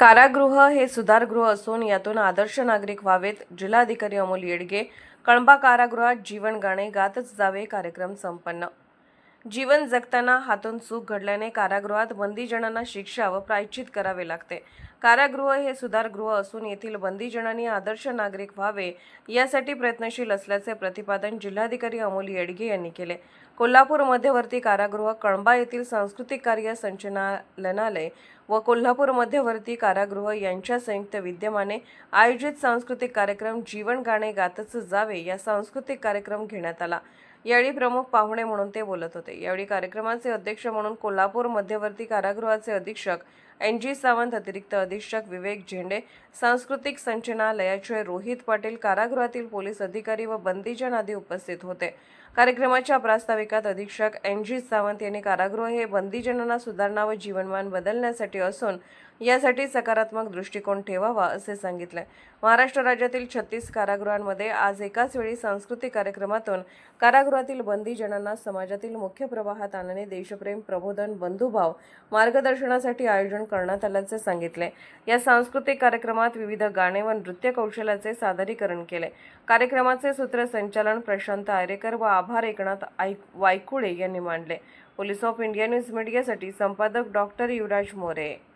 कारागृह हे सुधारगृह असून यातून आदर्श नागरिक व्हावेत. जिल्हाधिकारी अमोल येडगे कळंबा कारागृहात जीवन गाणे गातच जावे कार्यक्रम संपन्न. जीवन जगताना हातून चूक घडल्याने कारागृहात बंदीजनांना शिक्षा व प्रायश्चित करावे लागते. कारागृह हे सुधारगृह असून येथील बंदीजनांनी आदर्श नागरिक व्हावे यासाठी प्रयत्नशील असल्याचे प्रतिपादन जिल्हाधिकारी अमोल येडगे यांनी केले. कोल्हापूर मध्यवर्ती कारागृह कळंबा येथील सांस्कृतिक कार्य संचालनालय व कोल्हापूर मध्यवर्ती कारागृह यांच्या संयुक्त विद्यमाने आयोजित सांस्कृतिक कार्यक्रम जीवन गाणे गातच जावे या सांस्कृतिक कार्यक्रम घेण्यात आला. यावेळी प्रमुख पाहुणे म्हणून ते बोलत होते. यावेळी कार्यक्रमाचे अध्यक्ष म्हणून कोल्हापूर मध्यवर्ती कारागृहाचे अधीक्षक एन जी सावंत अतिरिक्त अधीक्षक विवेक झेंडे सांस्कृतिक संचनालयाचे रोहित पाटील कारागृहातील पोलीस अधिकारी व बंदीजन आदी उपस्थित होते. कार्यक्रमाच्या प्रास्ताविकात अधीक्षक एन जी सावंत यांनी कारागृह हे बंदीजनांना सुधारणा व जीवनमान बदलण्यासाठी असून यासाठी सकारात्मक दृष्टिकोन ठेवावा असे सांगितले. महाराष्ट्र राज्यातील छत्तीस कारागृहांमध्ये आज एकाच वेळी सांस्कृतिक कार्यक्रमातून कारागृहातील बंदीजनांना समाजातील मुख्य प्रवाहात आणणे देशप्रेम प्रबोधन बंधुभाव मार्गदर्शनासाठी आयोजन करण्यात आल्याचे सांगितले. या सांस्कृतिक कार्यक्रमात विविध गाणे व नृत्य कौशल्याचे सादरीकरण केले. कार्यक्रमाचे सूत्रसंचालन प्रशांत आयरेकर व आभार एकनाथ आय वायकुळे यांनी मांडले. पोलीस ऑफ इंडिया न्यूज मीडियासाठी संपादक डॉक्टर युवराज मोरे.